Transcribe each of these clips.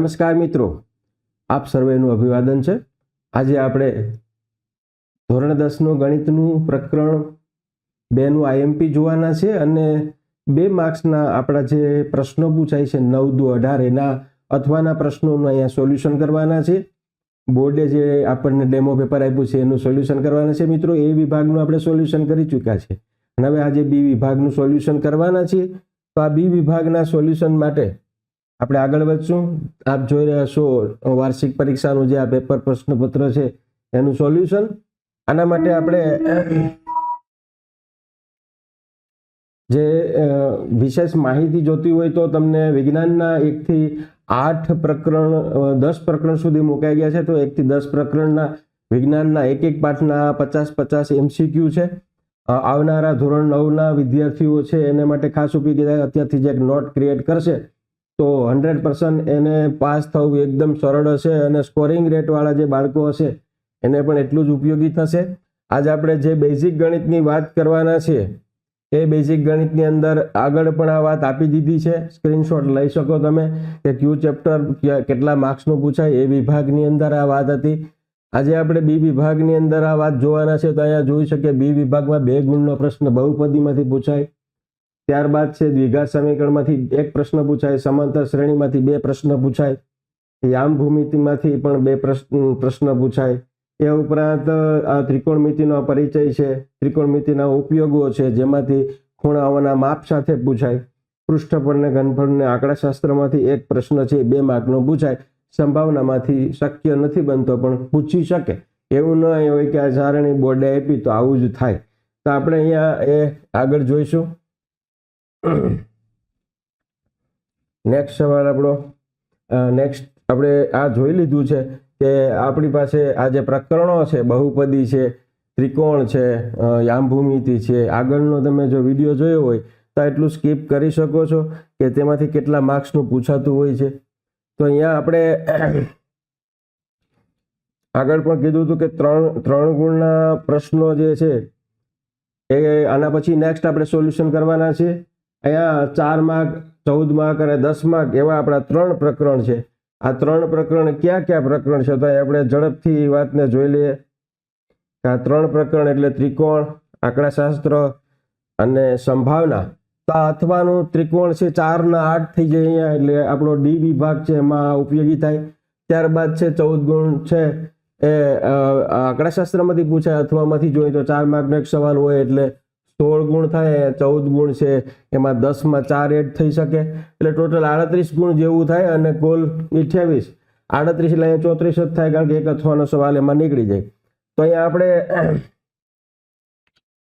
નમસ્કાર મિત્રો, આપ સર્વેનું અભિવાદન છે. આજે આપણે ધોરણ દસનું ગણિતનું પ્રકરણ બેનું આઈએમપી જોવાના છે અને બે માર્ક્સના આપણા જે પ્રશ્નો પૂછાય છે, નવ દુ અઢાર એના અથવાના પ્રશ્નોનું અહીંયા સોલ્યુશન કરવાના છે. બોર્ડે જે આપણને ડેમો પેપર આપ્યું છે, એનું સોલ્યુશન કરવાના છે મિત્રો. એ વિભાગનું આપણે સોલ્યુશન કરી ચૂક્યા છે. અને હવે આજે બી વિભાગનું સોલ્યુશન કરવાના છીએ તો આ બી વિભાગના સોલ્યુશન માટે આપણે આગળ વધશું. આપ જોઈ રહ્યા છો વાર્ષિક પરીક્ષાનું જે આ પેપર પ્રશ્નપત્ર છે, એનું સોલ્યુશન આના માટે આપણે, જે વિશેષ માહિતી જોતી હોય તો તમને વિજ્ઞાનના એકથી આઠ પ્રકરણ દસ પ્રકરણ સુધી મુકાઈ ગયા છે. તો એકથી દસ પ્રકરણના વિજ્ઞાનના એક એક પાઠના પચાસ પચાસ એમસીક્યુ છે. આવનારા ધોરણ નવના વિદ્યાર્થીઓ છે. એને માટે ખાસ ઉપયોગી અત્યારથી જે એક નોટ ક્રિએટ કરશે. તો હંડ્રેડ પર્સન્ટ એને પાસ થવું એકદમ સરળ હશે અને સ્કોરિંગ રેટવાળા જે બાળકો હશે, એને પણ એટલું જ ઉપયોગી થશે. આજે આપણે જે બેઝિક ગણિતની વાત કરવાના છીએ એ બેઝિક ગણિતની અંદર આગળ પણ આ વાત આપી દીધી છે. સ્ક્રીનશોટ લઈ શકો તમે કે ક્યુ ચેપ્ટર કેટલા માર્ક્સનું પૂછાય એ વિભાગની અંદર આ વાત હતી. આજે આપણે બી વિભાગની અંદર આ વાત જોવાના છે તો અહીંયા જોઈ શકીએ બી વિભાગમાં બે ગુણનો પ્રશ્ન બહુપદીમાંથી પૂછાય. ત્યારબાદ છે દ્વિઘાત સમીકરણમાંથી એક પ્રશ્ન પૂછાય, સમાંતર શ્રેણીમાંથી બે પ્રશ્ન પૂછાય યામ ભૂમિતિમાંથી પણ બે પ્રશ્ન પ્રશ્ન પૂછાય. એ ઉપરાંત આ ત્રિકોણમિતિનો પરિચય છે. ત્રિકોણમિતિના ઉપયોગો છે, જેમાંથી ખૂણાઓના માપ સાથે પૂછાય. પૃષ્ઠફળને ઘનફળને આંકડાશાસ્ત્રમાંથી એક પ્રશ્ન છે, બે માર્કનો પૂછાય. સંભાવનામાંથી શક્ય નથી બનતો, પણ પૂછી શકે. એવું ન હોય કે આ સારણી બોર્ડે આપી તો આવું જ થાય. તો આપણે અહીંયા એ આગળ જોઈશું. નેક્સ્ટ સવાલ આપણો. નેક્સ્ટ આપણે આ જોઈ લીધું છે કે આપણી પાસે આ જે પ્રકરણો છે, બહુપદી છે, ત્રિકોણ છે યામભૂમિતિ છે, આગળનો તમે જો વીડિયો જોયો હોય, તો એટલું સ્કીપ કરી શકો છો કે તેમાંથી કેટલા માર્ક્સનું પૂછાતું હોય છે. તો અહીંયા આપણે આગળ પણ કીધું હતું કે ત્રણ ત્રણ ગુણના પ્રશ્નો જે છે, એ આના પછી નેક્સ્ટ આપણે સોલ્યુશન કરવાના છે અહીંયા ચાર માર્ક, ચૌદ માર્ક અને દસ માર્ક એવા આપણા ત્રણ પ્રકરણ છે. આ ત્રણ પ્રકરણ ક્યાં ક્યાં પ્રકરણ છે તો આપણે ઝડપથી વાતને જોઈ લઈએ. આ ત્રણ પ્રકરણ એટલે ત્રિકોણ, આંકડાશાસ્ત્ર અને સંભાવના. તો અથવાનું ત્રિકોણ છે, ચારના આઠ થઈ જાય અહીંયા એટલે આપણો ડી વિભાગ છે એમાં ઉપયોગી થાય. ત્યારબાદ છે, ચૌદ ગુણ છે એ આંકડાશાસ્ત્રમાંથી પૂછાય, અથવામાંથી જોઈએ તો ચાર માર્કનો એક સવાલ હોય એટલે સોળ ગુણ થાય, ચૌદ ગુણ છે, એમાં દસમાં ચાર એડ થઈ શકે. એટલે ટોટલ આડત્રીસ ગુણ જેવું થાય અને કુલ અઠ્યાવીસ. આડત્રીસ એટલે ચોત્રીસ જ થાય કારણ કે એક અથવાનો સવાલ એમાં નીકળી જાય. તો અહીંયા આપણે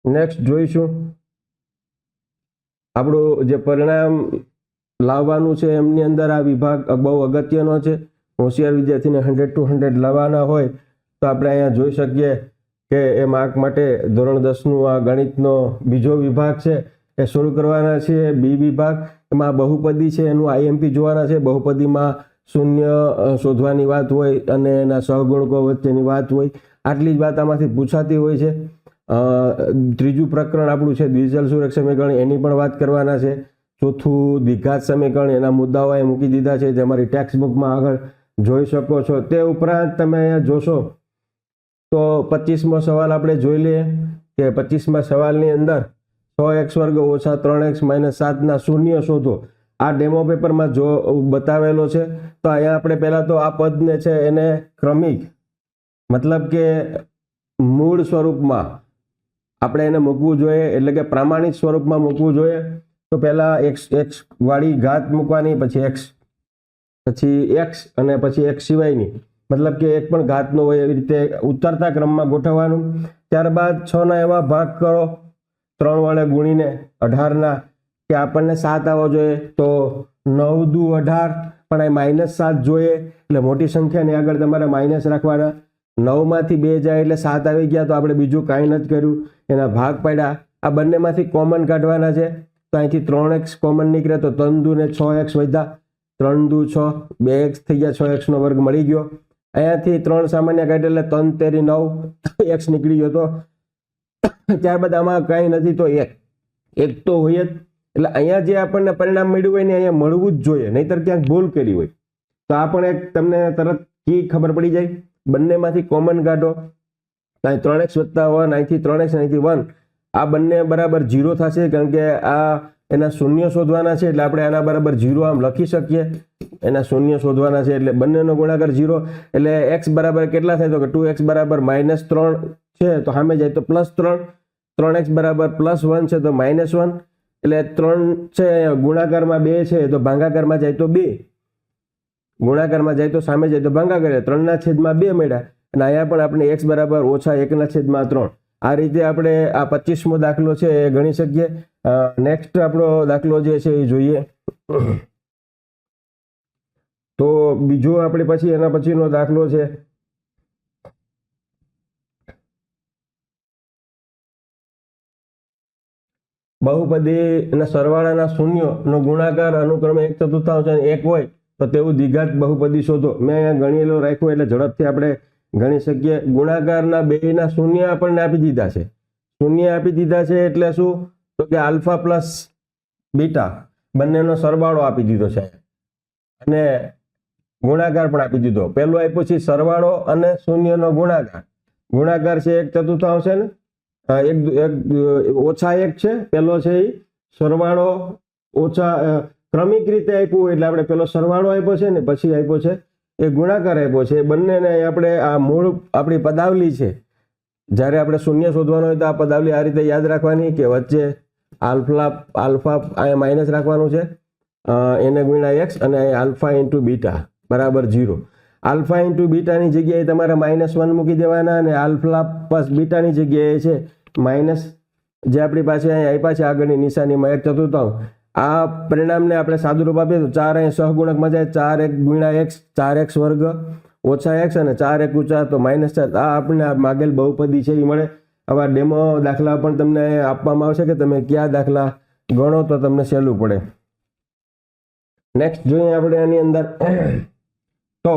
નેક્સ્ટ જોઈશું. આપણું જે પરિણામ લાવવાનું છે એમની અંદર આ વિભાગ બહુ અગત્યનો છે. હોશિયાર વિદ્યાર્થીને હંડ્રેડ ટુ હંડ્રેડ લાવવાના હોય તો આપણે અહીંયા જોઈ શકીએ. કે એ માર્ક માટે ધોરણ દસનું આ ગણિતનો બીજો વિભાગ છે, એ શરૂ કરવાના છે બી વિભાગ. એમાં બહુપદી છે, એનું આઈએમપી જોવાના છે. બહુપદીમાં શૂન્ય શોધવાની વાત હોય અને એના સહગુણકો વચ્ચેની વાત હોય. આટલી જ વાત આમાંથી પૂછાતી હોય છે. ત્રીજું પ્રકરણ આપણું છે દ્વિચલ સુરક્ષા સમીકરણ. એની પણ વાત કરવાના છે. ચોથું, દ્વિઘાત સમીકરણ. એના મુદ્દાઓ એ મૂકી દીધા છે. જે અમારી ટેક્સ્ટ બુકમાં આગળ જોઈ શકો છો. તે ઉપરાંત તમે અહીંયા જોશો તો પચીસમો સવાલ આપણે જોઈ લઈએ કે પચીસમા સવાલની અંદર સો એક્સ વર્ગ ઓછા ત્રણ એક્સ માઇનસ સાતના શૂન્ય શોધો. આ ડેમો પેપરમાં જો બતાવેલો છે, તો અહીંયા આપણે પહેલાં તો આ પદને છે એને ક્રમિક, મતલબ કે મૂળ સ્વરૂપમાં આપણે એને મૂકવું જોઈએ, એટલે કે પ્રામાણિક સ્વરૂપમાં મૂકવું જોઈએ. તો પહેલાં એક્સ એક્સ વાળી ઘાત મૂકવાની, પછી એક્સ પછી એક્સ અને પછી એક્સ સિવાયની. મતલબ કે એક પણ ઘાત ન હોય એવી રીતે ઉતરતા ક્રમમાં ગોઠવવાનું. ત્યારબાદ છ ના એવા ભાગ કરો. ત્રણ વડે ગુણીને અઢારના. કે આપણને સાત આવવો જોઈએ તો નવ દુ અઢાર, પણ અહીં માઇનસ સાત જોઈએ. એટલે મોટી સંખ્યાની આગળ તમારે માઇનસ રાખવાના. નવમાંથી બે જાય એટલે સાત આવી ગયા તો આપણે બીજું કાંઈ નથી કર્યું. એના ભાગ પાડ્યા. આ બંનેમાંથી કોમન કાઢવાના છે. તો અહીંથી ત્રણ એક્સ કોમન નીકળે તો ત્રણ દુ ને છ એક્સ વધ્યા. ત્રણ દુ છ, બે એક્સ થઈ ગયા, છ એક્સનો વર્ગ મળી ગયો. અહીંયાથી ત્રણ સામાન્ય કાઢ એટલે ત્રણ તેરી નવ, એક્સ નીકળી ગયો તો. ત્યારબાદ આમાં કાંઈ નથી તો એક. એક તો હોય જ. એટલે અહીંયા જે આપણને પરિણામ મળ્યું હોય ને અહીંયા મળવું જ જોઈએ. નહીતર ક્યાંક ભૂલ કરી હોય. તો આ પણ એક તમને તરત કી ખબર પડી જાય. બંનેમાંથી કોમન કાઢો. અહીં ત્રણ એક્સ વત્તા વન અહીંથી ત્રણ એક્સ, અહીંથી વન આ બંને બરાબર ઝીરો થશે કારણ કે આ એના શૂન્ય શોધવાના છે એટલે આપણે આના બરાબર ઝીરો આમ લખી શકીએ. એના શૂન્ય શોધવાના છે એટલે બંનેનો ગુણાકાર ઝીરો એટલે એક્સ બરાબર કેટલા થાય? તો કે ટુ એક્સ બરાબર માઇનસ ત્રણ છે, તો સામે જાય તો પ્લસ ત્રણ. ત્રણ એક્સ બરાબર પ્લસ વન છે, તો માઇનસ વન એટલે ત્રણ છે, ગુણાકારમાં બે છે, તો ભાંગાકારમાં જાય તો બે. ગુણાકારમાં જાય તો સામે જાય તો ભાંગાકાર ત્રણના છેદમાં બે મળ્યા. અને અહીંયા પણ આપણે એક્સ બરાબર ઓછા એકના છેદમાં ત્રણ. આ રીતે આપણે આ પચીસમો દાખલો છે એ ગણી શકીએ. નેક્સ્ટ આપણો દાખલો જે છે એ જોઈએ. તો બીજો આપણે પછી એના પછીનો દાખલો છે. બહુપદી અને સરવાળાના શૂન્યનો ગુણાકાર અનુક્રમે એક ચતુર્થાંશ એક હોય તો તેવું દ્વિઘાત બહુપદી શોધો. મેં અહીંયા ગણેલો રાખ્યો એટલે ઝડપથી આપણે ગણી શકીએ ગુણાકારના બેયના શૂન્ય આપણને આપી દીધા છે. શૂન્ય આપી દીધા છે એટલે શું? તો કે આલ્ફા પ્લસ બીટા બંનેનો સરવાળો આપી દીધો છે. અને ગુણાકાર પણ આપી દીધો. પહેલું આપ્યું છે સરવાળો અને શૂન્યનો ગુણાકાર. ગુણાકાર છે એક ચતુર્થાંશ છે ને? એક ઓછા એક છે. પેલો છે એ સરવાળો ઓછા ક્રમિક રીતે આપ્યું એટલે આપણે પેલો સરવાળો આપ્યો છે ને, પછી આપ્યો છે એ ગુણાકાર આપ્યો છે. બંનેને આપણે આ મૂળ આપણી પદાવલી છે. જ્યારે આપણે શૂન્ય શોધવાનું હોય તો આ પદાવલી આ રીતે યાદ રાખવાની કે વચ્ચે આલ્ફા આલ્ફા અહીંયા માઇનસ રાખવાનું છે. એને ગુણ્યા એક્સ અને આલ્ફા ઇન્ટુ બીટા, બરાબર ઝીરો. આલ્ફા ઇન્ટુ બીટાની જગ્યાએ તમારે માઇનસ વન મૂકી દેવાના અને આલ્ફા પ્લસ બીટાની જગ્યાએ છે માઇનસ જે આપણી પાસે અહીં આપ્યા છે આગળની નિશાનીમાં એક ચતુર્થાંશ. આ પરિણામને આપણે સાદુરૂપ આપીએ તો ચાર અહીં સહગુણકમાં જાય, ચાર એક ગુણ્યા એક્સ, ચાર એક્સ વર્ગ ઓછા એક્સ અને ચાર એક ચાર તો માઇનસ ચાર. આ આપણને આ માગેલ બહુપદી છે એ મળે. આવા ડેમો દાખલા પણ તમને આપવામાં આવશે કે તમે કયા દાખલા ગણો તો તમને સહેલું પડે. નેક્સ્ટ જોઈએ આપણે આની અંદર. તો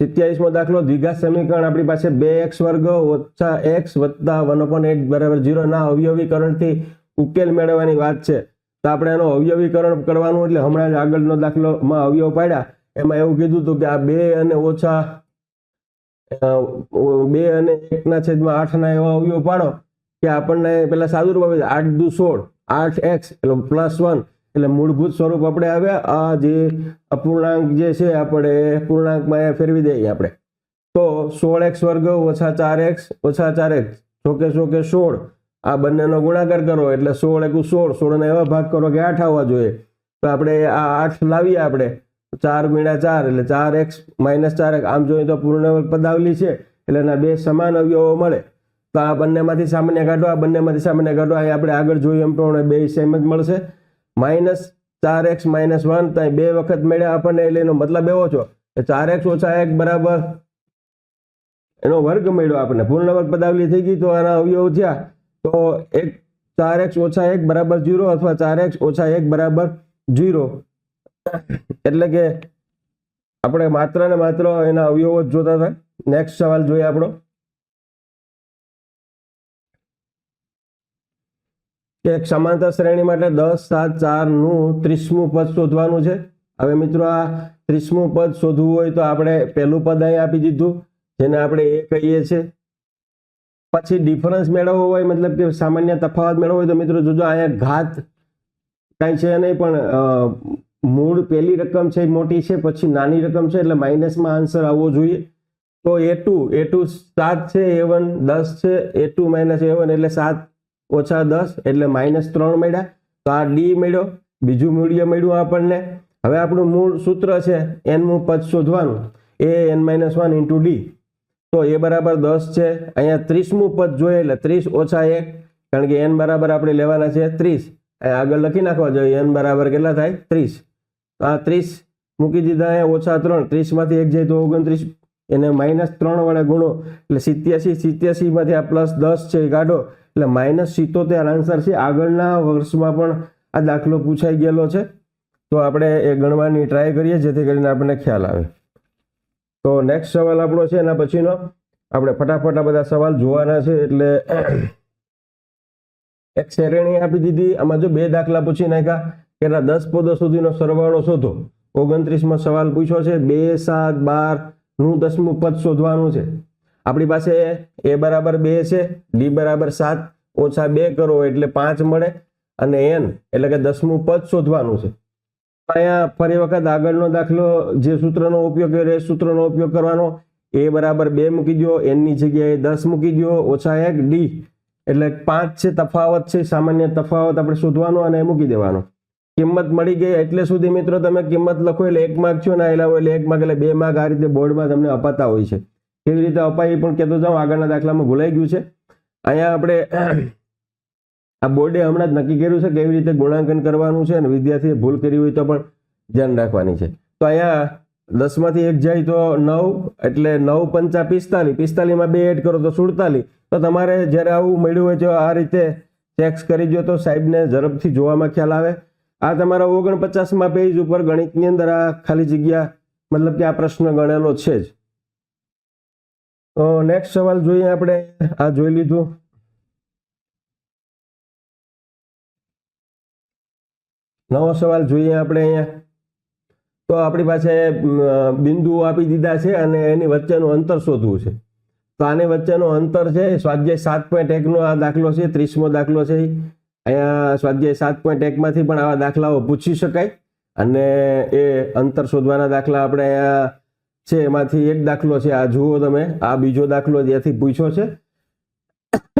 સિત્યાવીસમો દાખલો, દ્વિઘાત સમીકરણ, આપણી પાસે બે એક્સ વર્ગ ઓછા એક્સ વત્તા વન અપોન એટ બરાબર જીરો ના, અવયવીકરણથી ઉકેલ મેળવવાની વાત છે. તો આપણે એનો અવયવીકરણ કરવાનું એટલે હમણાં જ આગળનો દાખલોમાં અવયવ પાડ્યા. એમાં એવું કીધું હતું કે આ બે અને ઓછા બે અને એકના છેદમાં આઠના એવા અવયવ પાડો કે આપણને પેલા સાદું રૂપ આપે આઠ દુ સોળ, આઠ એક્સ પ્લસ વન એટલે મૂળભૂત સ્વરૂપ આપણે આવ્યા. આ જે અપૂર્ણાંક જે છે આપણે પૂર્ણાંકમાં એ ફેરવી દઈએ આપણે. તો સોળ એક્સ વર્ગ ઓછા ચાર એક્સ ઓછા ચાર એક્સ. ચોકે ચોકે સોળ. આ બંનેનો ગુણાકાર કરો એટલે સોળ એકુ સોળ. સોળને એવા ભાગ કરો કે આઠ આવવા જોઈએ. તો આપણે આ આઠ લાવીએ આપણે. ચાર ગુણ્યા ચાર એટલે ચાર એક્સ માઇનસ ચાર એક્સ. આમ જોઈએ તો પૂર્ણ પદાવલી છે. એટલે એના બે સમાન અવયવો મળે. તો આ બંનેમાંથી સામાન્ય કાઢો. આ બંનેમાંથી સામાન્ય કાઢો. અહીં આપણે આગળ જોયું એમ પ્રમાણે બે સેમ જ મળશે. માઇનસ ચાર એક્સ માઇનસ વન ત્યાં બે વખત મળ્યા આપણને એટલે એનો મતલબ એવો છો કે ચાર એક્સ ઓછા એક બરાબર એનો વર્ગ મળ્યો આપણને. પૂર્ણ વર્ગ પદાવલી થઈ ગઈ તો આના અવયવ થયા. તો એક ચાર એક્સ ઓછા એક બરાબર જીરો અથવા ચાર એક્સ ઓછા એક બરાબર જીરો એટલે કે આપણે માત્ર ને માત્ર એના અવયવો જ જોતા હતા. નેક્સ્ટ સવાલ જોઈએ આપણો. કે સમાંતર શ્રેણી માટે દસ, સાત ચારનું ત્રીસમું પદ શોધવાનું છે. હવે મિત્રો, આ ત્રીસમું પદ શોધવું હોય તો આપણે પહેલું પદ અહીં આપી દીધું, જેને આપણે એ કહીએ છીએ. પછી ડિફરન્સ મેળવવો હોય, મતલબ કે સામાન્ય તફાવત મેળવવો હોય તો મિત્રો, જોજો અહીંયા ઘાત કાંઈ છે નહીં, પણ મૂળ પહેલી રકમ છે મોટી છે, પછી નાની રકમ છે, એટલે માઇનસમાં આન્સર આવવો જોઈએ. તો એ ટુ એ ટુ સાત છે એ વન દસ છે a two minus a one એટલે સાત ઓછા દસ એટલે માઇનસ ત્રણ મળ્યા. તો આ ડી મળ્યો. બીજું મૂલ્ય મળ્યું આપણને. હવે આપણું મૂળ સૂત્ર છે એનનું પદ શોધવાનું. A n minus one into d તો એ બરાબર દસ છે. અહીંયા ત્રીસમું પદ જોઈએ એટલે ત્રીસ ઓછા એક. કારણ કે એન બરાબર આપણે લેવાના છે ત્રીસ. આગળ લખી નાખવા જોઈએ. એન બરાબર કેટલા થાય? ત્રીસ. આ ત્રીસ મૂકી દીધા અહીંયા ઓછા ત્રણ. ત્રીસમાંથી એક જાય તો ઓગણત્રીસ. એને માઇનસ ત્રણ વડે ગુણો. એટલે સિત્યાસી, સિત્યાસીમાંથી આ પ્લસ દસ છે કાઢો. એટલે માઇનસ સિત્તોતેર આન્સર છે. આગળના વર્ષમાં પણ આ દાખલો પૂછાઈ ગયેલો છે. તો આપણે એ ગણવાની ટ્રાય કરીએ, જેથી કરીને આપણને ખ્યાલ આવે. તો નેક્સ્ટ સવાલ આપણો છે, એના પછીનો. આપણે ફટાફટ આ બધા સવાલ જોવાના છે, એટલે એક શ્રેણી આપી દીધી. આમાં જો બે દાખલા પૂછી નાખ્યા, કે એના દસ પદો સુધીનો સરવાળો શોધો. ઓગણત્રીસમાં સવાલ પૂછ્યો છે, બે સાત બારનું દસમું પદ શોધવાનું છે. આપણી પાસે એ બરાબર બે છે, ડી બરાબર સાત, ઓછા બે કરો એટલે પાંચ મળે અને એન એટલે કે દસમું પદ શોધવાનું છે. અહીંયા ફરી વખત આગળનો દાખલો જે સૂત્રનો ઉપયોગ કર્યો, એ સૂત્રનો ઉપયોગ કરવાનો. એ બરાબર બે મૂકી દો એનની જગ્યાએ દસ મૂકી દો ઓછા એક, ડી. એટલે પાંચ છે, તફાવત છે, સામાન્ય તફાવત આપણે શોધવાનો અને મૂકી દેવાનો. કિંમત મળી ગઈ એટલે સુધી મિત્રો તમે કિંમત લખો એટલે એક માર્ક છો ને આવેલા હોય એટલે એક માર્ક એટલે બે માર્ક આ રીતે બોર્ડમાં તમને અપાતા હોય છે. કેવી રીતે અપાય એ પણ કહેતો જાઉં. આગળના દાખલામાં ભૂલાઈ ગયું છે. અહીંયા આપણે આ બોર્ડે હમણાં જ નક્કી કર્યું છે કેવી રીતે ગુણાંકન કરવાનું છે અને વિદ્યાર્થીએ ભૂલ કરી હોય તો પણ ધ્યાન રાખવાની છે. તો અહીંયા દસમાંથી એક જાય તો નવ, એટલે નવ પંચા પિસ્તાલીસ. પિસ્તાલીસમાં બે એડ કરો તો સુડતાલીસ. તો તમારે જ્યારે આવું મળ્યું હોય તો આ રીતે ચેક્સ કરી જો તો સાહેબને ઝડપથી જોવામાં ખ્યાલ આવે. આ તમારા ઓગણપચાસમાં પેજ ઉપર ગણિતની અંદર આ ખાલી જગ્યા, મતલબ કે આ પ્રશ્ન ગણેલો છે જ. તો નેક્સ્ટ સવાલ જોઈએ આપણે. આ જોઈ લીધું. નવો સવાલ જોઈએ આપણે અહીંયા. તો આપણી પાસે બિંદુઓ આપી દીધા છે અને એની વચ્ચેનું અંતર શોધવું છે. તો આની વચ્ચેનું અંતર છે, સ્વાધ્યાય સાત પોઈન્ટ એકનો આ દાખલો છે, ત્રીસમો દાખલો છે. અહીંયા સ્વાધ્યાય સાત પોઈન્ટ એકમાંથી પણ આવા દાખલાઓ પૂછી શકાય. અને એ અંતર શોધવાના દાખલા આપણે અહીંયા છે, એમાંથી એક દાખલો છે, આ જુઓ તમે, આ બીજો દાખલો જ્યાંથી પૂછ્યો છે.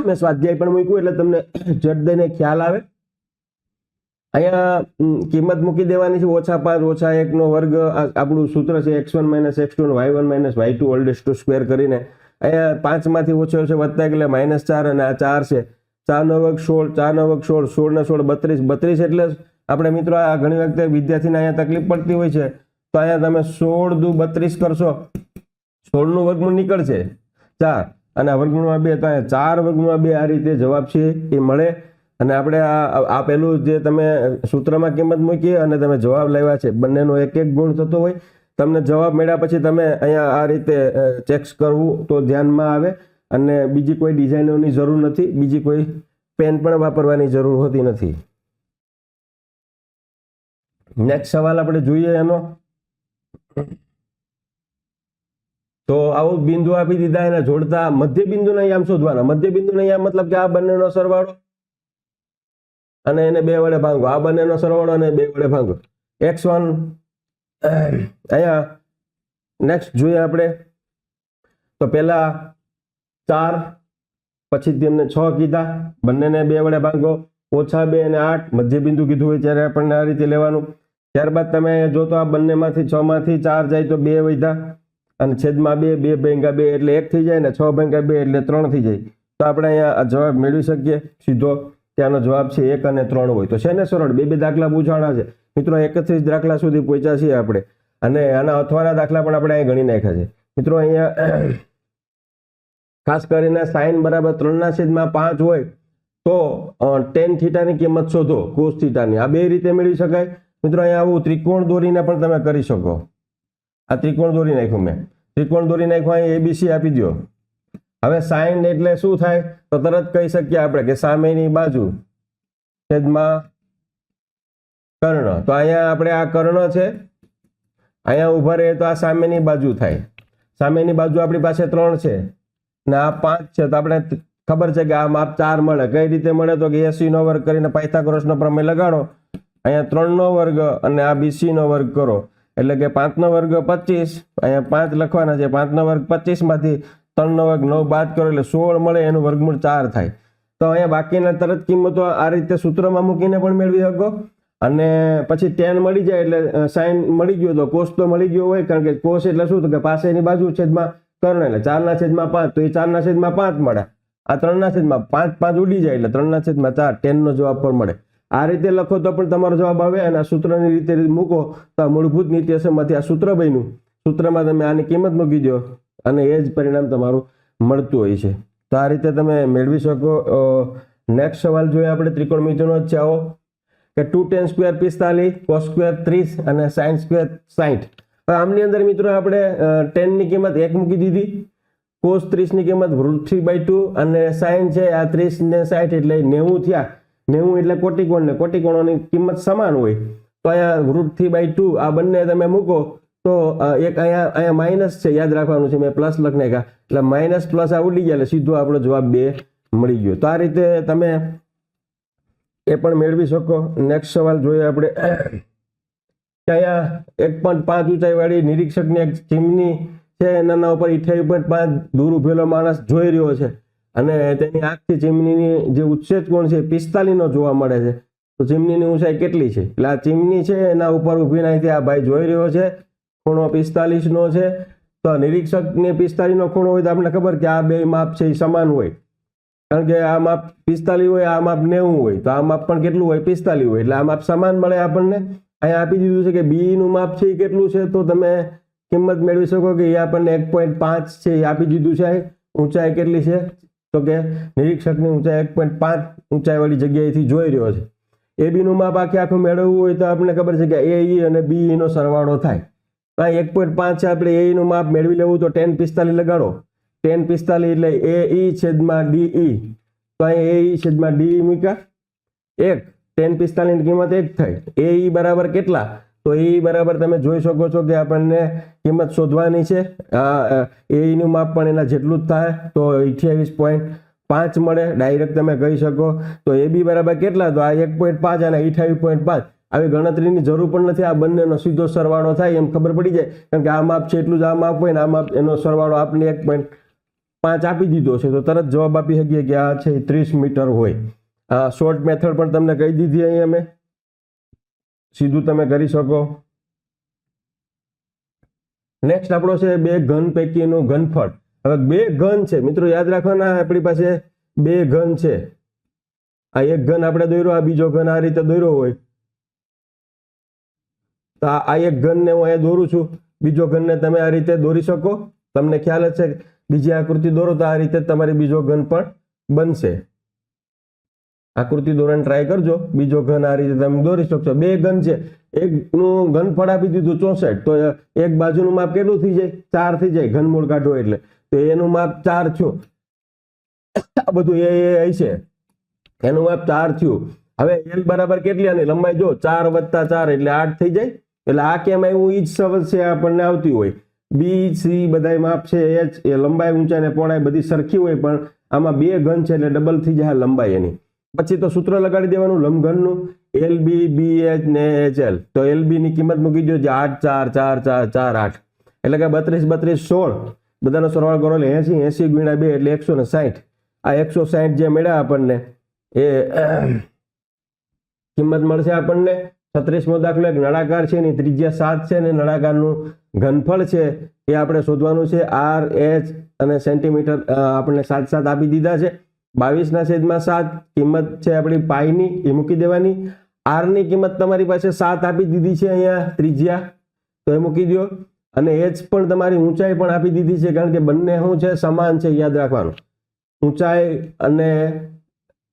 મેં સ્વાધ્યાય પણ મૂક્યું, એટલે તમને જટ દઈને ખ્યાલ આવે. અહીંયા કિંમત મૂકી દેવાની છે, ઓછા પાંચ, ઓછા એકનો વર્ગ આપણું સૂત્ર છે, x one minus x two y one minus y two ઓલ્ડેસ two square કરીને. અહીંયા પાંચમાંથી ઓછો છે વત્તા એટલે માઇનસ ચાર અને આ ચાર છે. ચાર નો વર્ગ સોળ, ચાર નો વર્ગ સોળ સોળ ને સોળ, બત્રીસ બત્રીસ એટલે આપણે મિત્રો આ ઘણી વખતે વિદ્યાર્થીને અહીંયા તકલીફ પડતી હોય છે. તો અહીંયા તમે સોળ દુ બત્રીસ કરશો. સોળનું વર્ગમૂળ નીકળશે. ચાર. અને વર્ગમૂળમાં બે, તો અહીંયા ચાર વર્ગમૂળમાં બે આ રીતે જવાબ છે, એ મળે. અને આપણે આ આ પેલું જે તમે સૂત્રમાં કિંમત મૂકી અને તમે જવાબ લાવ્યા છે, બંનેનો એક એક ગુણ થતો હોય. તમને જવાબ મળ્યા પછી તમે અહીંયા આ રીતે ચેક્સ કરવું તો ધ્યાનમાં આવે. અને બીજી કોઈ ડિઝાઇનોની જરૂર નથી, બીજી કોઈ પેન પણ વાપરવાની જરૂર હોતી નથી. નેક્સ્ટ સવાલ આપણે જોઈએ એનો. તો આવું બિંદુ આપી દીધા, એના જોડતા મધ્ય બિંદુના યામ શોધવાના. મધ્ય બિંદુના યામ મતલબ કે આ બંનેનો સરવાળો અને એને બે વડે ભાંગો. આ બંનેનો સરવાળો અને બે વડે ભાંગો. એક્સ વન અહીંયા નેક્સ્ટ જોઈએ આપણે. તો પહેલા ચાર, પછી તેમને છ કીધા. બંનેને બે વડે ભાંગો. ઓછા બે અને આઠ. મધ્ય બિંદુ કીધું હોય ત્યારે આપણને આ રીતે લેવાનું. ત્યારબાદ તમે જો તો આ બંનેમાંથી છ માંથી ચાર જાય તો બે વધ્યા. અને છેદમાં બે બે ભેંગા બે એટલે એક થઈ જાય ને છ ભેંગા બે એટલે ત્રણ થઈ જાય. તો આપણે અહીંયા જવાબ મેળવી શકીએ. સીધો ત્યાંનો જવાબ છે એક અને ત્રણ હોય. તો છે ને સરળ? બે બે દાખલા પૂછવાના છે. મિત્રો એકત્રીસ દાખલા સુધી પહોંચ્યા છીએ આપણે. અને આના અથવાના દાખલા પણ આપણે અહીં ગણી નાખ્યા છે. મિત્રો, અહીંયા ખાસ કરીને સાઈન બરાબર ત્રણના છેદમાં પાંચ હોય તો ટેન થીટાની કિંમત શોધો. કોસ થીટાની. આ બે રીતે મેળવી શકાય. મિત્રો, અહીંયા આવું ત્રિકોણ દોરીને પણ તમે કરી શકો. આ ત્રિકોણ દોરી નાખ્યું મેં. ત્રિકોણ દોરી નાખ્યું, અહીં એબીસી આપી દો હવે સાઈન એટલે શું થાય? તો તરત કહી શકીએ આપણે કે સામેની બાજુ છેદમાં કર્ણ. તો અહીંયા આપણે આ કર્ણ છે. અહીંયા ઊભા રહીએ તો આ સામેની બાજુ થાય. સામેની બાજુ આપણી પાસે ત્રણ છે. ને આ પાંચ છે. તો આપણે ખબર છે કે આ માપ ચાર મળે. કઈ રીતે મળે? તો કે એસી નો વર્ગ કરીને પાયથાગોરસનો પ્રમેય લગાડો. અહીંયા ત્રણનો વર્ગ અને આ બીસીનો વર્ગ કરો. એટલે કે પાંચનો વર્ગ પચીસ, અહીંયા પાંચ લખવાના છે. પાંચનો વર્ગ પચીસમાંથી ત્રણનો વર્ગ નવ બાદ કરો એટલે સોળ મળે, એનું વર્ગમૂળ ચાર થાય. તો અહીંયા બાકીના તરત કિંમતો આ રીતે સૂત્રમાં મૂકીને પણ મેળવી શકો. અને પછી ટેન મળી જાય એટલે સાઈન મળી ગયો તો કોષ તો મળી ગયો હોય, કારણ કે કોષ એટલે શું? તો કે પાસેની બાજુ છેદમાં કર્ણ એટલે ચારના છેદમાં પાંચ, તો એ ચારના છેદમાં પાંચ મળે. આ ત્રણના છેદમાં પાંચ પાંચ ઉડી જાય એટલે ત્રણના છેદમાં ચાર, ટેનનો જવાબ પણ મળે. આ રીતે લખો તો પણ તમારો જવાબ આવે અને આ સૂત્રની રીતે મૂકો તો આ મૂળભૂત નીતિ અસરમાંથી આ સૂત્ર બન્યું. સૂત્રમાં તમે આની કિંમત મૂકી દો અને એ જ પરિણામ તમારું મળતું હોય છે. તો આ રીતે તમે મેળવી શકો. નેક્સ્ટ સવાલ જોઈએ આપણે ત્રિકોણમિતિનો જ આવો. કે ટુ ટેન સ્ક્વેર પિસ્તાલીસ કોસ સ્ક્વેર ત્રીસ અને સાઇન સ્ક્વેર સાઠ હવે આમની અંદર મિત્રો આપણે ટેનની કિંમત એક મૂકી દીધી. કોસ ત્રીસની કિંમત થ્રી બાય ટુ અને સાઇન છે આ ત્રીસ ને સાઠ એટલે નેવું થયા. નેવું એટલે કોટિકોણ ને, કોટિકોણોની કિંમત સમાન હોય. તો અહીંયા રૂટ થ્રી બાય ટુ આ બંને તમે મૂકો, તો એક અહીંયા અહીંયા માઇનસ છે, યાદ રાખવાનું છે, મેં પ્લસ લખને નાખ્યા એટલે માઇનસ પ્લસ આ ઉડી ગયા, એટલે સીધો આપણો જવાબ બે મળી ગયો. તો આ રીતે તમે એ પણ મેળવી શકો. નેક્સ્ટ સવાલ જોઈએ આપણે. અહીંયા એક પોઈન્ટ પાંચ ઊંચાઈવાળી નિરીક્ષકની એક ચીમની છે એના ઉપર અઠ્યાવીસ પોઈન્ટ પાંચ દૂર ઉભેલો માણસ જોઈ રહ્યો છે. અને તેની આંખથી ચીમનીની જે ઉચ્છેદ કોણ છે પિસ્તાલીસનો જોવા મળે છે. તો ચીમનીની ઊંચાઈ કેટલી છે? એટલે આ ચીમની છે એના ઉપર ઊભી નાખી આ ભાઈ જોઈ રહ્યો છે. ખૂણો પિસ્તાલીસનો છે. તો નિરીક્ષકને પિસ્તાલીસનો ખૂણો હોય તો આપણને ખબર કે આ બે માપ છે એ સમાન હોય. કારણ કે આ માપ પિસ્તાલીસ હોય, આ માપ નેવું હોય. તો આ માપ પણ કેટલું હોય? પિસ્તાલીસ હોય. એટલે આ માપ સમાન મળે આપણને. અહીંયા આપી દીધું છે કે બીનું માપ છે એ કેટલું છે? તો તમે કિંમત મેળવી શકો કે એ આપણને એક પોઈન્ટ પાંચ છે એ આપી દીધું છે ઊંચાઈ કેટલી છે? તો કે નિરીક્ષકની ઊંચાઈ એક પોઈન્ટ પાંચ ઊંચાઈવાળી જગ્યાએથી જોઈ રહ્યો છે. એ બીનું માપ આખે આખું મેળવવું હોય તો આપણને ખબર છે કે એ ઈ અને બી ઈનો સરવાળો થાય. તો અહીં એક પોઈન્ટ પાંચ છે, આપણે એ નું માપ મેળવી લેવું તો ટેન પિસ્તાલીસ લગાડો. ટેન પિસ્તાલીસ એટલે એ ઈ છેદમાં ડી ઈ તો અહીં એ ઈ છેદમાં ડી ઈ મૂક્યા. એક, ટેન પિસ્તાલીસની કિંમત એક થઈ. એ ઈ બરાબર કેટલા? તો એ બરાબર તમે જોઈ શકો છો કે આપણને કિંમત શોધવાની છે. એ નું માપ પણ એના જેટલું જ થાય, તો અઠ્યાવીસ પોઈન્ટ પાંચ મળે ડાયરેક્ટ તમે કહી શકો. તો એ બી બરાબર કેટલા? તો આ એક પોઈન્ટ પાંચ અને અઠ્યાવીસ પોઈન્ટ પાંચ. આવી ગણતરીની જરૂર પણ નથી, આ બંનેનો સીધો સરવાળો થાય એમ ખબર પડી જાય. કારણ કે આ માપ છે એટલું જ, આ માપ હોય ને, આ માપ, એનો સરવાળો આપને એક પોઈન્ટ પાંચ આપી દીધો છે. તો તરત જવાબ આપી શકીએ કે આ છે ત્રીસ મીટર હોય. આ શોર્ટ મેથડ પણ તમને કહી દીધી અહીં અમે. સીધું તમે કરી શકો. નેક્સ્ટ આપણો છે બે ઘન પૈકીનું ઘનફળ. હવે બે ઘન છે. મિત્રો, યાદ રાખવાના, આપણી પાસે બે ઘન છે. આ એક ઘન આપણે દોર્યો, આ બીજો ઘન આ રીતે દોર્યો હોય. તો આ એક ઘનને હું અહીંયા દોરું છું. બીજો ઘનને તમે આ રીતે દોરી શકો. તમને ખ્યાલ જ છે બીજી આકૃતિ દોરો તો આ રીતે તમારી બીજો ઘન પણ બનશે. આકૃતિ દોરવાની ટ્રાય કરજો. બીજો ઘન આ રીતે તમે દોરી શકશો. બે ઘન છે. એકનું ઘનફળ આપી દીધું ચોસઠ. તો એક બાજુનું માપ કેટલું થઈ જાય? ચાર થઈ જાય. ઘનમૂળ કાઢો એટલે. તો એનું માપ ચાર થયું. આ બધું એ એ છે. એનું માપ ચાર થયું. હવે એલ બરાબર કેટલી? આની લંબાઈ જો, ચાર વત્તા ચાર એટલે આઠ થઈ જાય. એટલે આ કેમ આવ્યું? ઈ જ સમસ્યા આપણને આવતી હોય. બી સી બધા માપ છે એ જ એ લંબાઈ ઊંચાઈ ને પહોળાઈ બધી સરખી હોય, પણ આમાં બે ઘન છે એટલે ડબલ થઈ જાય લંબાઈ એની. પછી તો સૂત્ર લગાડી દેવાનું લંબઘનનું એલ બી બી એચ ને એચ એલ. તો એલ બી ની કિંમત મૂકી દો જે આઠ, ચાર ચાર ચાર ચાર, આઠ. એટલે કે બત્રીસ બત્રીસ, સોળ. બધાનો સરવાળો કરો એટલે એસી એસી ગુણ્યા બે એટલે એકસો ને સાઠ આ એકસો સાહીઠ જે મળ્યા આપણને, એ કિંમત મળશે આપણને. છત્રીસમો દાખલો એક નળાકાર છે એની ત્રિજ્યા સાત છે ને, નળાકારનું ઘનફળ છે, એ આપણે શોધવાનું છે. આર એચ અને સેન્ટીમીટર આપણને સાત સાત આપી દીધા છે. બાવીસના છેદમાં સાત કિંમત છે આપણી પાઈની એ મૂકી દેવાની. આરની કિંમત તમારી પાસે સાત આપી દીધી છે અહીંયા ત્રિજ્યા, તો એ મૂકી દો અને એચ પણ તમારી ઊંચાઈ પણ આપી દીધી છે, કારણ કે બંને શું છે, સમાન છે, યાદ રાખવાનું. ઊંચાઈ અને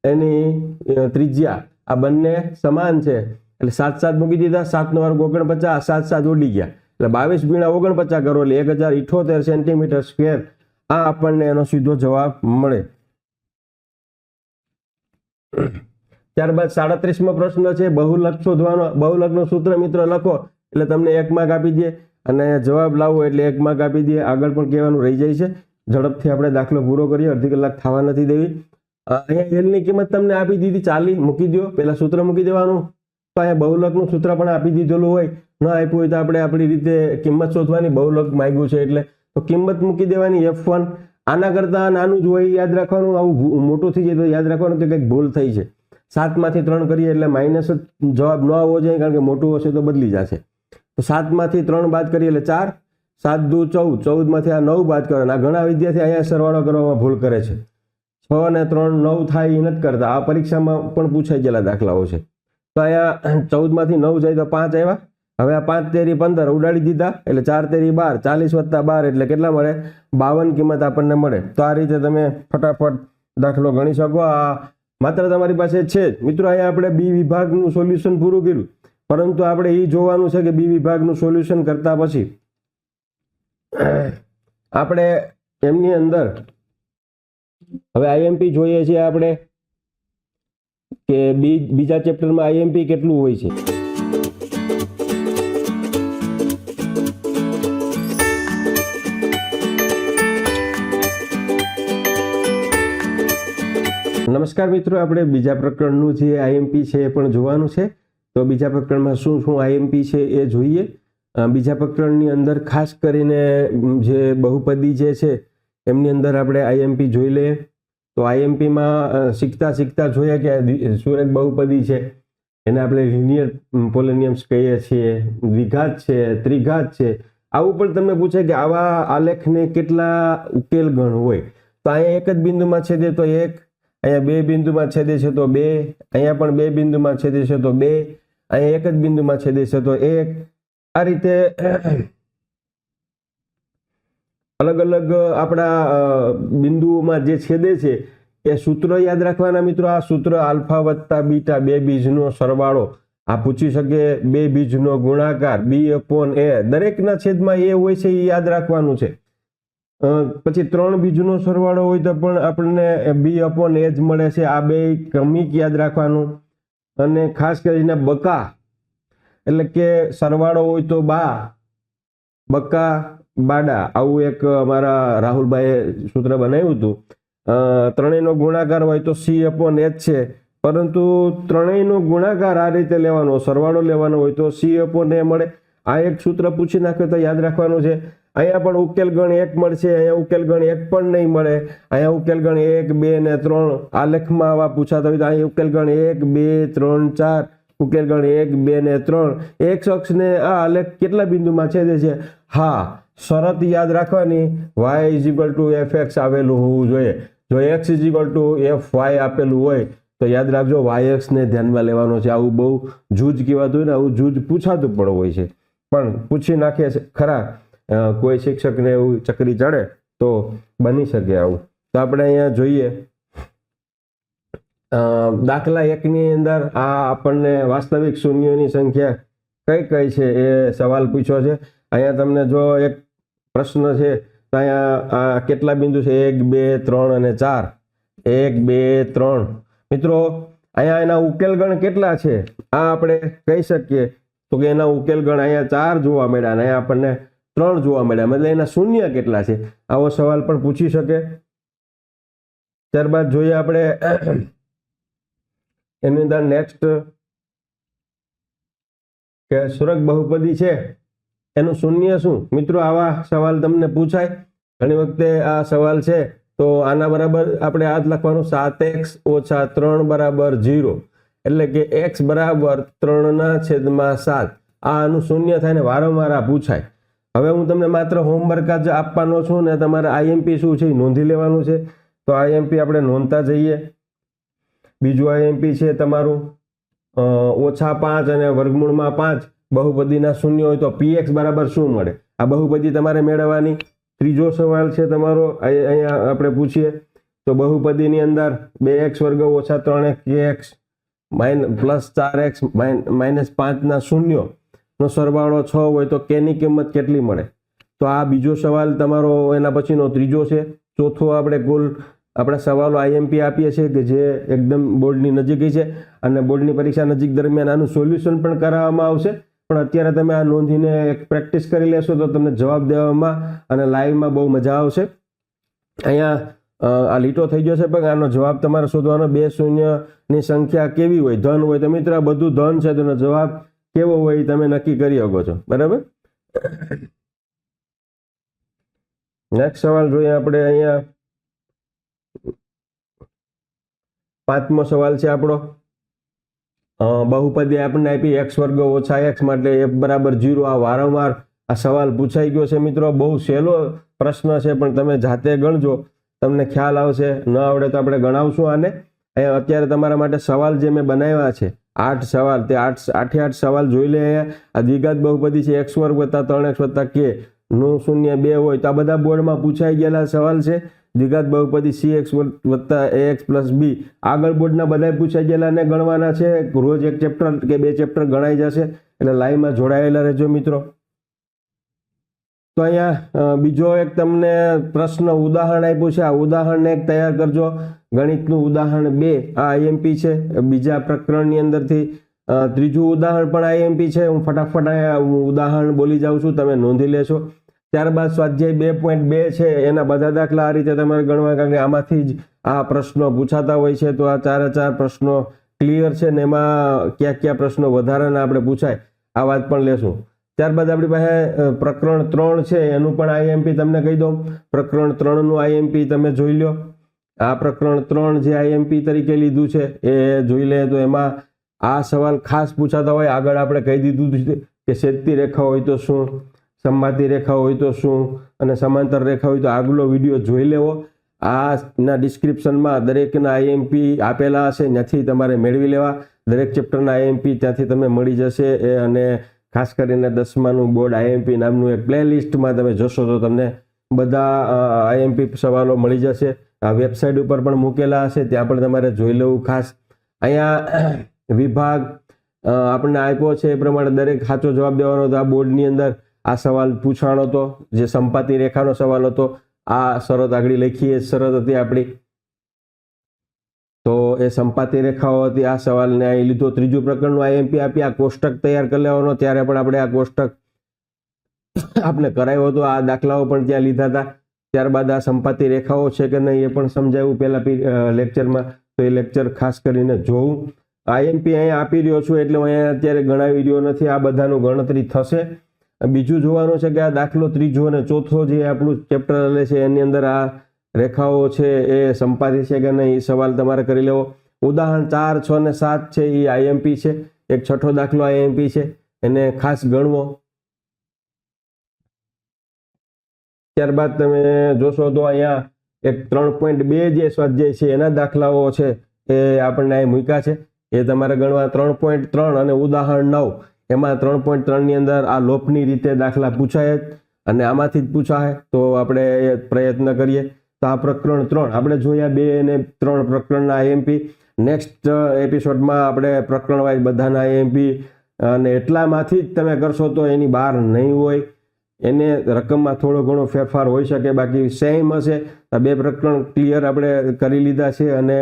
એની ત્રિજ્યા, આ બંને સમાન છે. એટલે સાત સાત મૂકી દીધા, સાતનો વર્ગ ઓગણપચાસ, સાત સાત ઉડી ગયા. એટલે બાવીસ ગુણ્યા ઓગણપચાસ કરો, એટલે એક હજાર ઇઠોતેર સેન્ટીમીટર સ્ક્વેર. આ આપણને એનો સીધો જવાબ મળે. ત્યારબાદ સાડત્રીસમો પ્રશ્ન છે, બહુલક શોધવાનો, બહુલકનું સૂત્ર મિત્રો લખો, એટલે તમને એક માર્ક આપી દે અને જવાબ લાવો એટલે એક માર્ક આપી દે, આગળ પણ કહેવાનું રહી જાય છે. ઝડપથી આપણે દાખલો પૂરો કરીએ, અડધી કલાક થવા નથી દેવી. અહીંયા એલની કિંમત તમને આપી દીધી ચાલી મૂકી દો પેલા સૂત્ર મૂકી દેવાનું. તો અહીંયા બહુલકનું સૂત્ર પણ આપી દીધેલું હોય, ન આપ્યું હોય તો આપણે આપણી રીતે કિંમત શોધવાની બહુલક માગ્યું છે એટલે. તો કિંમત મૂકી દેવાની એફ વન આના કરતાં નાનું જ હોય યાદ રાખવાનું, આવું મોટું થઈ જાય તો યાદ રાખવાનું કે કંઈક ભૂલ થઈ છે. સાતમાંથી ત્રણ કરીએ એટલે માઇનસ જ જવાબ ન આવવો જોઈએ કારણ કે મોટું હશે તો બદલી જશે. તો સાતમાંથી ત્રણ બાદ કરીએ એટલે ચાર, સાત દુ ચૌદ, ચૌદમાંથી આ નવ બાદ કરો આ ઘણા વિદ્યાર્થી અહીંયા સરવાળો કરવામાં ભૂલ કરે છે. છ અને ત્રણ નવ થાય એ નથી કરતા. આ પરીક્ષામાં પણ પૂછાઈ ગયેલા દાખલાઓ છે. તો અહીંયા ચૌદમાંથી નવ જાય તો પાંચ આવ્યા. હવે આ પાંચ તેરી પંદર ઉડાડી દીધા, એટલે ચાર તેરી બાર, ચાલીસ વત્તા બાર એટલે કેટલા મળે? બાવન કિંમત આપણને મળે. તો આ રીતે તમે ફટાફટ દાખલો ગણી શકો. આ માત્ર તમારી પાસે છે જ. મિત્રો, અહીંયા આપણે બી વિભાગનું સોલ્યુશન પૂરું કર્યું. પરંતુ આપણે એ જોવાનું છે કે બી વિભાગનું સોલ્યુશન કરતા પછી આપણે એમની અંદર હવે આઈએમપી જોઈએ છીએ આપણે કે બીજા ચેપ્ટરમાં આઈએમપી કેટલું હોય છે? નમસ્કાર મિત્રો, આપણે બીજા પ્રકરણનું જે આઈએમપી છે એ પણ જોવાનું છે. તો બીજા પ્રકરણમાં શું શું આઈએમપી છે એ જોઈએ. બીજા પ્રકરણની અંદર ખાસ કરીને જે બહુપદી જે છે, એમની અંદર આપણે આઈએમપી જોઈ લઈએ. તો આઈએમપીમાં શીખતા શીખતા જોઈએ કે સુરત બહુપદી છે. એને આપણે લિનિયર પોલેનિયમ્સ કહીએ છીએ, દ્વિઘાત છે, ત્રિઘાત છે. આવું પણ તમને પૂછે કે આવા આલેખને કેટલા ઉકેલ ગણ હોય. તો અહીંયા એક જ બિંદુમાં છેદે તો એક અહીંયા બે બિંદુમાં છેદે છે તો બે, અહીંયા પણ બે બિંદુમાં છેદે છે તો બે, અહીંયા એક જ બિંદુમાં છેદે છે તો એક. આ રીતે અલગ અલગ આપણા બિંદુઓમાં જે છેદે છે, એ સૂત્ર યાદ રાખવાના મિત્રો. આ સૂત્ર આલ્ફા વત્તા બીટા બે બીજનો સરવાળો. આ પૂછી શકે બે બીજનો ગુણાકાર, બી અપોન એ. દરેકના છેદમાં એ હોય છે એ યાદ રાખવાનું છે. પછી ત્રણ બીજનો સરવાળો હોય તો પણ આપણને બી અપોન એજ મળે છે. આ બે ક્રમિક યાદ રાખવાનું. અને ખાસ કરીને બકા, એટલે કે સરવાળો હોય તો બા, બકા, બાડા. આવું એક અમારા રાહુલભાઈએ સૂત્ર બનાવ્યું હતું. ત્રણેયનો ગુણાકાર હોય તો સી અપોન એચ છે. પરંતુ ત્રણેયનો ગુણાકાર આ રીતે લેવાનો, સરવાળો લેવાનો હોય તો સી અપોન એ મળે. આ એક સૂત્ર પૂછી નાખ્યો તો યાદ રાખવાનું છે. અહીંયા પણ ઉકેલ ગણ એક મળશે, અહીંયા ઉકેલ ગણ એક પણ નહીં મળે. અહીંયા ઉકેલ ગણ એક, બે ને ત્રણ. આલેખમાં આવા પૂછાતા હોય તો અહીંયા ઉકેલ ગણ એક, બે, ત્રણ, ચાર. ઉકેલ ગણ એક, બે ને ત્રણ. એક શખ્સને આ આલેખ કેટલા બિંદુમાં છેદે છે? હા, શરત યાદ રાખવાની. Y is equal to f x આવેલું હોવું જોઈએ. જો x is equal to f y આપેલું હોય, તો યાદ રાખજો વાય એક્સને ધ્યાનમાં લેવાનો છે. આવું બહુ જૂજ કહેવાતું હોય ને, આવું જૂજ પૂછાતું પણ હોય છે. પણ પૂછી નાખે છે. ખરા. કોઈ શિક્ષકને એવું ચકરી ચડે તો બની શકે આવું. તો આપણે અહીંયા જોઈએ. દાખલા એકની અંદર આ આપણને વાસ્તવિક શૂન્યોની સંખ્યા કઈ કઈ છે એ સવાલ પૂછ્યો છે. અહીંયા તમને જો એક પ્રશ્ન છે, તો અહીંયા કેટલા બિંદુ છે? એક, બે, ત્રણ અને ચાર. એક, બે, ત્રણ. મિત્રો, અહીંયા એના ઉકેલ ગણ કેટલા છે? આ આપણે કહી શકીએ. તો કે એના ઉકેલ ગણ અહીંયા ચાર જોવા મળ્યા અને અહીંયા આપણને ત્રણ જોવા મળ્યા. મતલબ એના શૂન્ય કેટલા છે? આવો સવાલ પણ પૂછી શકે. ત્યારબાદ જોઈએ આપણે એની અંદર નેક્સ્ટ કે સુરક બહુપદી છે. એનું શૂન્ય શું? મિત્રો, આવા સવાલ તમને પૂછાય. ઘણી વખતે આ સવાલ છે, તો આના બરાબર આપણે આ જ લખવાનું સાત એક્સ ઓછા ત્રણ બરાબર જીરો એટલે કે એક્સ બરાબર ત્રણના છેદમાં સાત. આ આનું શૂન્ય થાય ને વારંવાર આ પૂછાય. હવે હું તમને માત્ર હોમવર્ક જ આપવાનો છું ને તમારે આઈએમપી શું છે એ નોંધી લેવાનું છે. તો આઈએમપી આપણે નોંધતા જઈએ. બીજું આઈએમપી છે તમારું ઓછા પાંચ અને વર્ગમૂળમાં પાંચ. બહુપદીના શૂન્ય હોય તો પીએક્સ બરાબર શું મળે? આ બહુપદી તમારે મેળવવાની. ત્રીજો સવાલ છે તમારો અહીં- અહીંયા આપણે પૂછીએ. તો બહુપદીની અંદર બે એક્સ વર્ગ ઓછા ત્રણ એક્સ માઇન, પ્લસ ચાર એક્સ માઇનસ પાંચના શૂન્યો. નો સરવાળો છ હોય તો કેની કિંમત કેટલી મળે? તો આ બીજો સવાલ તમારો એના પછીનો ત્રીજો છે. ચોથો આપણે કુલ આપણે સવાલો આઈએમપી આપીએ છીએ કે જે એકદમ બોર્ડની નજીક છે અને બોર્ડની પરીક્ષા નજીક દરમિયાન આનું સોલ્યુશન પણ કરાવવામાં આવશે. પણ અત્યારે તમે આ નોંધીને એક પ્રેક્ટિસ કરી લેશો તો તમને જવાબ દેવામાં અને લાઈવમાં બહુ મજા આવશે. અહીંયા આ લીટો થઈ ગયો છે પણ આનો જવાબ તમારે શોધવાનો. બે શૂન્યની સંખ્યા કેવી હોય? ધન હોય તો મિત્ર, બધું ધન છે તો એનો જવાબ કેવો હોય એ તમે નક્કી કરી શકો છો. બરાબર? નેક્સ્ટ સવાલ જોઈએ આપણે અહીંયા. પાંચમો સવાલ છે આપણો. બહુપદી આપણને આપી એક્સ વર્ગ ઓછા એક્સ માટે એફ બરાબર જીરો આ વારંવાર આ સવાલ પૂછાઈ ગયો છે મિત્રો. બહુ સહેલો પ્રશ્ન છે, પણ તમે જાતે ગણજો. તમને ખ્યાલ આવશે. ન આવડે તો આપણે ગણાવશું આને. અત્યારે તમારા માટે સવાલ જે મેં બનાવ્યા છે આઠ સવાલ, તે આઠ આઠે આઠ સવાલ જોઈ લે. આ દ્વિઘાત બહુપદી છે, એક્સ વર્ગ વત્તા ત્રણ એક્સ વત્તા કે. નું શૂન્ય બે હોય, તો આ બધા બોર્ડમાં પૂછાઈ ગયેલા સવાલ છે. દ્વિઘાત બહુપદી સી, એક્સ વત્તા એ, એક્સ પ્લસ બી. આગળ બોર્ડના બધા પૂછાઈ ગયેલા ને ગણવાના છે. રોજ એક ચેપ્ટર કે બે ચેપ્ટર ગણાઈ જશે. એટલે લાઈવમાં જોડાયેલા રહેજો મિત્રો. તો અહીંયા બીજો એક તમને પ્રશ્ન, ઉદાહરણ આપ્યું છે. આ ઉદાહરણને એક તૈયાર કરજો. ગણિતનું ઉદાહરણ બે, આ આઈએમપી છે. બીજા પ્રકરણની અંદરથી ત્રીજું ઉદાહરણ પણ આઈએમપી છે. હું ફટાફટ ઉદાહરણ બોલી જાઉં છું. તમે નોંધી લેશો. ત્યારબાદ સ્વાધ્યાય બે પોઈન્ટ બે છે. એના બધા દાખલા આ રીતે તમારે ગણવા, કારણ કે આમાંથી જ આ પ્રશ્નો પૂછાતા હોય છે. તો આ ચારે ચાર પ્રશ્નો ક્લિયર છે ને એમાં કયા કયા પ્રશ્નો વધારાના આપણે પૂછાય. આ વાત પણ લેશું. ત્યારબાદ આપણી પાસે પ્રકરણ ત્રણ છે, એનું પણ આઈએમપી તમને કહી દઉં. પ્રકરણ ત્રણનું આઈએમપી તમે જોઈ લો આ પ્રકરણ ત્રણ જે આઈએમપી તરીકે લીધું છે, એ જોઈ લે તો એમાં આ સવાલ ખાસ પૂછાતા હોય. આગળ આપણે કહી દીધું છે કે શેતી રેખા હોય તો શું સંભાતી રેખા હોય તો શું, અને સમાંતર રેખા હોય તો આગલો વીડિયો જોઈ લેવો. આના ડિસ્ક્રિપ્શનમાં દરેકના આઈએમપી આપેલા હશે, ત્યાંથી તમારે મેળવી લેવા. દરેક ચેપ્ટરના આઈએમપી ત્યાંથી તમને મળી જશે, એ અને ખાસ કરીને દસમાનું બોર્ડ આઈએમપી નામનું એક પ્લે લિસ્ટમાં તમે જોશો તો તમને બધા આઈએમપી સવાલો મળી જશે. આ વેબસાઇટ ઉપર પણ મૂકેલા હશે, ત્યાં પણ તમારે જોઈ લેવું ખાસ. અહીંયા વિભાગ આપણને આપ્યો છે એ પ્રમાણે દરેક સાચો જવાબ દેવાનો. હતો આ બોર્ડની અંદર આ સવાલ પૂછાણો હતો જે સંપાતી રેખાનો સવાલ હતો, આ શરત આગળ લખીએ શરત હતી આપણી. તો એ સંપાતી રેખાઓ હતી, આ સવાલને અહીં લીધો. ત્રીજું પ્રકરણનું આઈએમપી આપી, આ કોષ્ટક તૈયાર કરી લેવાનો. ત્યારે પણ આપણે આ કોષ્ટક આપણે કરાયો હતો. આ દાખલાઓ પણ ત્યાં લીધા હતા. ત્યારબાદ આ સંપાતી રેખાઓ છે કે નહીં એ પણ સમજાવ્યું પહેલા લેક્ચરમાં. તો એ લેક્ચર ખાસ કરીને જોવું. આઈએમપી અહીંયા આપી રહ્યો છું એટલે હું અહીંયા અત્યારે ગણાવી રહ્યો નથી. આ બધાનું ગણતરી થશે. બીજું જોવાનું છે કે આ દાખલો ત્રીજો અને ચોથો જે આપણું ચેપ્ટર છે, એની અંદર આ રેખાઓ છે એ સંપાદી છે કે નહીં, એ સવાલ તમારે કરી લેવો. ઉદાહરણ ચાર, છ ને સાત છે એ આઈએમપી છે. એક છઠ્ઠો દાખલો આઈએમપી છે. એને ખાસ ગણવો. ત્યારબાદ તમે જોશો તો અહીંયા એક ત્રણ પોઈન્ટ બે જે સ્વાધ્યાય છે, એના દાખલાઓ છે, એ આપણને અહીં મૂક્યા છે. એ તમારે ગણવા ત્રણ પોઈન્ટ ત્રણ અને ઉદાહરણ નવ. એમાં ત્રણ પોઈન્ટ ત્રણની અંદર આ લોપની રીતે દાખલા પૂછાય અને આમાંથી જ પૂછાય. તો આપણે પ્રયત્ન કરીએ. તો આ પ્રકરણ ત્રણ. આપણે જોયા બે અને ત્રણ પ્રકરણના આઈએમપી. નેક્સ્ટ એપિસોડમાં આપણે પ્રકરણ વાઇઝ બધાના આઈએમપી. અને એટલામાંથી જ તમે કરશો તો એની બહાર નહીં હોય. એને રકમમાં થોડો ઘણો ફેરફાર હોઈ શકે. બાકી સેમ હશે. આ બે પ્રકરણ ક્લિયર આપણે કરી લીધા છે અને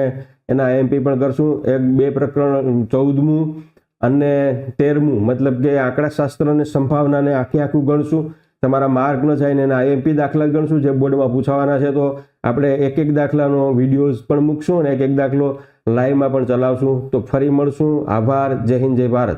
એના આઈએમપી પણ કરશું. એક, બે પ્રકરણ ચૌદમું અને તેરમું. મતલબ કે આંકડાશાસ્ત્રની સંભાવનાને આખે આખું ગણશું. તમારા માર્ક ન જાય ને એના આઈએમપી દાખલા ગણશું. જે બોર્ડમાં પૂછાવાના છે તો આપણે એક એક દાખલાનો વિડીયોઝ પણ મૂકશું અને એક એક દાખલો લાઈવમાં પણ ચલાવશું. તો ફરી મળશું. આભાર. જય હિન્દ, જય ભારત.